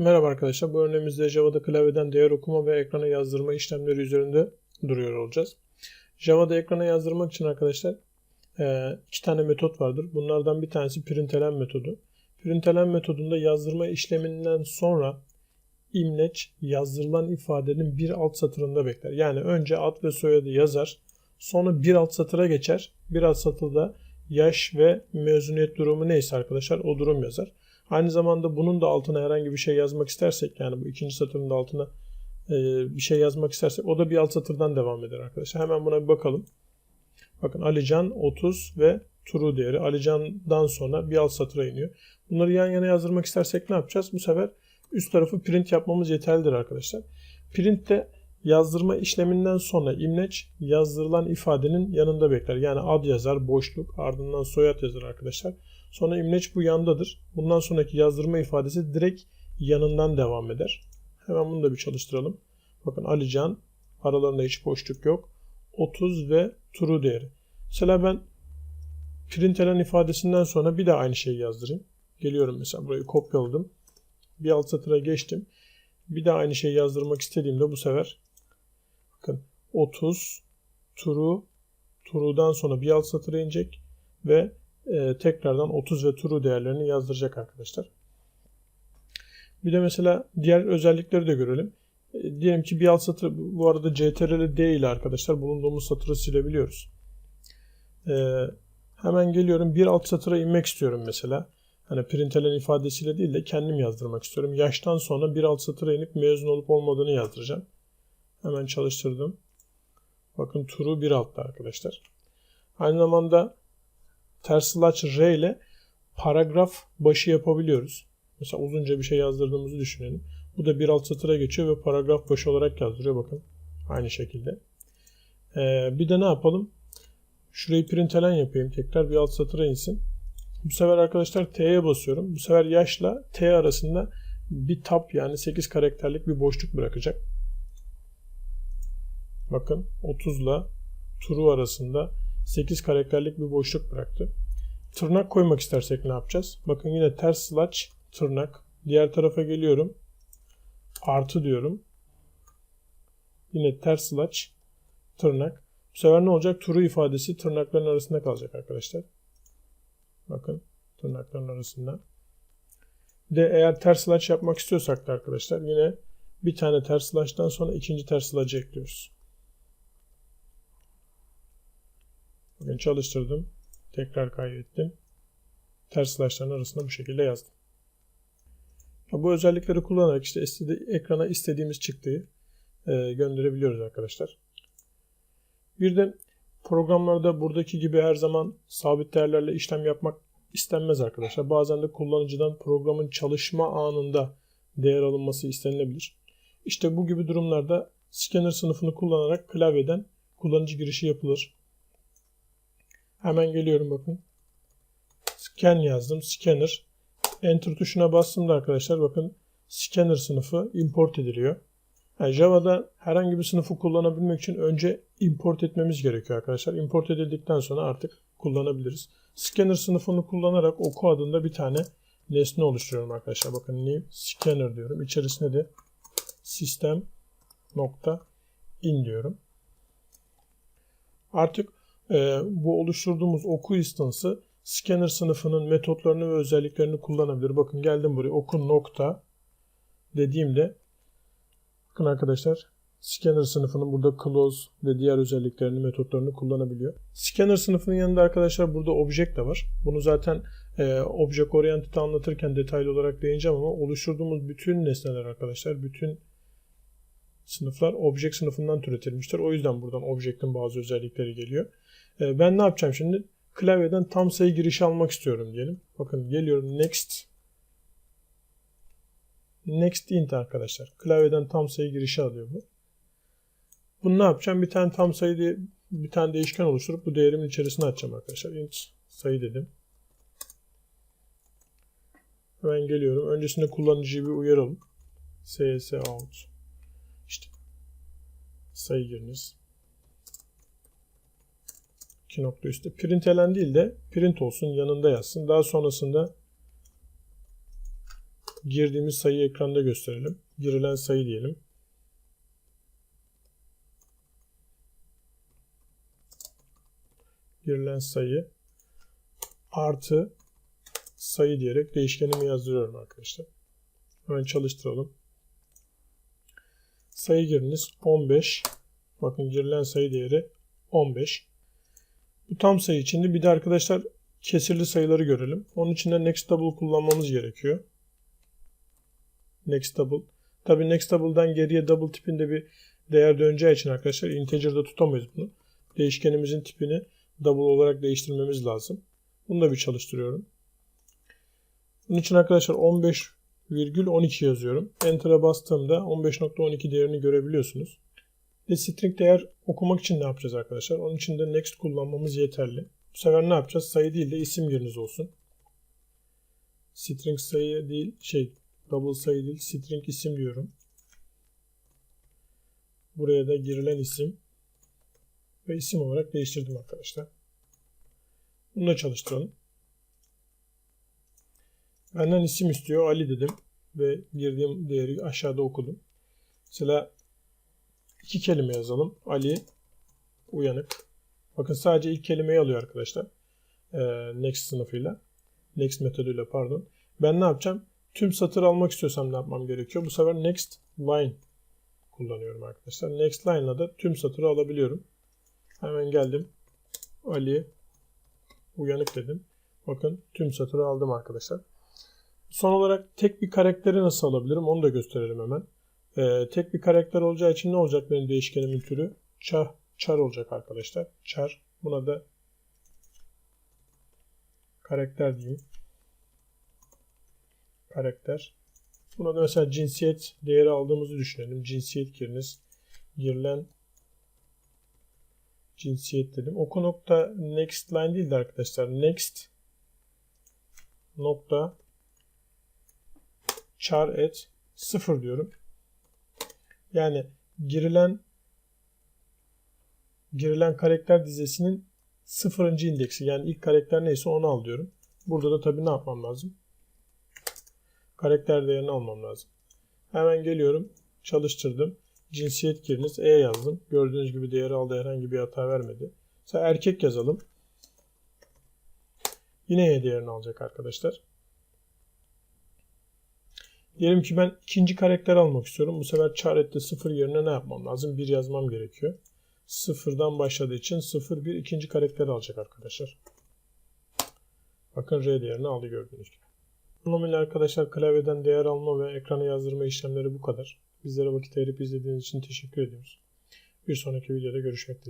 Merhaba arkadaşlar. Bu örneğimizde Java'da klavyeden değer okuma ve ekrana yazdırma işlemleri üzerinde duruyor olacağız. Java'da ekrana yazdırmak için arkadaşlar e, iki tane metot vardır. Bunlardan bir tanesi println metodu. Println metodunda yazdırma işleminden sonra imleç yazdırılan ifadenin bir alt satırında bekler. Yani önce ad ve soyadı yazar. Sonra bir alt satıra geçer. Bir alt satırda yaş ve mezuniyet durumu neyse arkadaşlar o durum yazar. Aynı zamanda bunun da altına herhangi bir şey yazmak istersek yani bu ikinci satırın da altına e, bir şey yazmak istersek o da bir alt satırdan devam eder arkadaşlar. Hemen buna bir bakalım. Bakın Alican 30 ve True değeri. Alican'dan sonra bir alt satıra iniyor. Bunları yan yana yazdırmak istersek ne yapacağız? Bu sefer üst tarafı print yapmamız yeterlidir arkadaşlar. Print'te yazdırma işleminden sonra imleç yazdırılan ifadenin yanında bekler. Yani ad yazar, boşluk, ardından soyad yazar arkadaşlar. Sonra imleç bu yandadır. Bundan sonraki yazdırma ifadesi direkt yanından devam eder. Hemen bunu da bir çalıştıralım. Bakın Alican aralarında hiç boşluk yok. 30 ve true değeri. Mesela ben println ifadesinden sonra bir daha aynı şeyi yazdırayım. Geliyorum mesela burayı kopyaladım. Bir alt satıra geçtim. Bir daha aynı şeyi yazdırmak istediğimde bu sefer bakın 30 true true'dan sonra bir alt satıra inecek ve e, tekrardan 30 ve true değerlerini yazdıracak arkadaşlar. Bir de mesela diğer özellikleri de görelim. E, diyelim ki bir alt satır bu arada ctrl D ile arkadaşlar bulunduğumuz satırı silebiliyoruz. E, hemen geliyorum bir alt satıra inmek istiyorum mesela. Hani println ifadesiyle değil de kendim yazdırmak istiyorum. Yaştan sonra bir alt satıra inip mezun olup olmadığını yazdıracağım. Hemen çalıştırdım. Bakın true bir altta arkadaşlar. Aynı zamanda ters r ile paragraf başı yapabiliyoruz. Mesela uzunca bir şey yazdırdığımızı düşünelim. Bu da bir alt satıra geçiyor ve paragraf başı olarak yazdırıyor. Bakın aynı şekilde. Ee, bir de ne yapalım? Şurayı println yapayım. Tekrar bir alt satıra insin. Bu sefer arkadaşlar T'ye basıyorum. Bu sefer yaşla T arasında bir tab yani 8 karakterlik bir boşluk bırakacak. Bakın 30 ile true arasında 8 karakterlik bir boşluk bıraktı. Tırnak koymak istersek ne yapacağız? Bakın yine ters slash tırnak. Diğer tarafa geliyorum. Artı diyorum. Yine ters slash tırnak. Bu sefer ne olacak? True ifadesi tırnakların arasında kalacak arkadaşlar. Bakın tırnakların arasında. Bir de eğer ters slash yapmak istiyorsak da arkadaşlar yine bir tane ters slash'tan sonra ikinci ters slash'ı ekliyoruz. Bakın çalıştırdım. Tekrar kaydettim. Ters slash'ların arasında bu şekilde yazdım. Bu özellikleri kullanarak işte ekrana istediğimiz çıktıyı e, gönderebiliyoruz arkadaşlar. Bir de programlarda buradaki gibi her zaman sabit değerlerle işlem yapmak istenmez arkadaşlar. Bazen de kullanıcıdan programın çalışma anında değer alınması istenilebilir. İşte bu gibi durumlarda scanner sınıfını kullanarak klavyeden kullanıcı girişi yapılır. Hemen geliyorum bakın. Scan yazdım. Scanner. Enter tuşuna bastığımda arkadaşlar bakın scanner sınıfı import ediliyor. Yani Java'da herhangi bir sınıfı kullanabilmek için önce import etmemiz gerekiyor arkadaşlar. Import edildikten sonra artık kullanabiliriz. Scanner sınıfını kullanarak oku adında bir tane nesne oluşturuyorum arkadaşlar. Bakın new scanner diyorum. İçerisinde de sistem nokta in diyorum. Artık e, bu oluşturduğumuz oku instansı scanner sınıfının metotlarını ve özelliklerini kullanabilir. Bakın geldim buraya oku nokta dediğimde bakın arkadaşlar scanner sınıfının burada close ve diğer özelliklerini metotlarını kullanabiliyor. Scanner sınıfının yanında arkadaşlar burada object de var. Bunu zaten e, object oriented anlatırken detaylı olarak değineceğim ama oluşturduğumuz bütün nesneler arkadaşlar bütün sınıflar object sınıfından türetilmiştir. O yüzden buradan object'in bazı özellikleri geliyor. E, ben ne yapacağım şimdi? Klavyeden tam sayı girişi almak istiyorum diyelim. Bakın geliyorum next next int arkadaşlar. Klavyeden tam sayı girişi alıyor bu. Bunu ne yapacağım? Bir tane tam sayı diye bir tane değişken oluşturup bu değerimin içerisine atacağım arkadaşlar. int sayı dedim. Hemen geliyorum. Öncesinde kullanıcıyı bir uyaralım. cs out işte sayı giriniz. 2 nokta üstte println değil de print olsun yanında yazsın. Daha sonrasında girdiğimiz sayıyı ekranda gösterelim. Girilen sayı diyelim. Girilen sayı artı sayı diyerek değişkenimi yazdırıyorum arkadaşlar. Hemen çalıştıralım. Sayı giriniz 15. Bakın girilen sayı değeri 15. Bu tam sayı içinde bir de arkadaşlar kesirli sayıları görelim. Onun için de next double kullanmamız gerekiyor. Next double. Tabii next double'dan geriye double tipinde bir değer döneceği için arkadaşlar integer'da tutamayız bunu. Değişkenimizin tipini double olarak değiştirmemiz lazım. Bunu da bir çalıştırıyorum. Bunun için arkadaşlar 15,12 yazıyorum. Enter'a bastığımda 15.12 değerini görebiliyorsunuz. Ve string değer okumak için ne yapacağız arkadaşlar? Onun için de next kullanmamız yeterli. Bu sefer ne yapacağız? Sayı değil de isim giriniz olsun. String sayı değil, şey double sayı değil, string isim diyorum. Buraya da girilen isim ve isim olarak değiştirdim arkadaşlar. Bunu da çalıştıralım. Benden isim istiyor. Ali dedim. Ve girdiğim değeri aşağıda okudum. Mesela iki kelime yazalım. Ali uyanık. Bakın sadece ilk kelimeyi alıyor arkadaşlar. Ee, next sınıfıyla. Next metoduyla pardon. Ben ne yapacağım? Tüm satır almak istiyorsam ne yapmam gerekiyor? Bu sefer next line kullanıyorum arkadaşlar. Next line'la da tüm satırı alabiliyorum. Hemen geldim. Ali uyanık dedim. Bakın tüm satırı aldım arkadaşlar. Son olarak tek bir karakteri nasıl alabilirim onu da gösterelim hemen. Ee, tek bir karakter olacağı için ne olacak benim değişkenimin türü? Char, char olacak arkadaşlar. Char. Buna da karakter diyeyim. Karakter. Buna da mesela cinsiyet değeri aldığımızı düşünelim. Cinsiyet giriniz. Girilen cinsiyet dedim. Oku nokta next line değil de arkadaşlar. Next nokta char et 0 diyorum. Yani girilen girilen karakter dizisinin sıfırıncı indeksi yani ilk karakter neyse onu al diyorum. Burada da tabii ne yapmam lazım? Karakter değerini almam lazım. Hemen geliyorum. Çalıştırdım. Cinsiyet giriniz. E yazdım. Gördüğünüz gibi değeri aldı. Herhangi bir hata vermedi. Mesela erkek yazalım. Yine E değerini alacak arkadaşlar. Diyelim ki ben ikinci karakter almak istiyorum. Bu sefer çarette 0 yerine ne yapmam lazım? 1 yazmam gerekiyor. Sıfırdan başladığı için 0 1 ikinci karakter alacak arkadaşlar. Bakın R değerini aldı gördüğünüz gibi. Anlamıyla arkadaşlar klavyeden değer alma ve ekrana yazdırma işlemleri bu kadar. Bizlere vakit ayırıp izlediğiniz için teşekkür ediyoruz. Bir sonraki videoda görüşmek dileğiyle.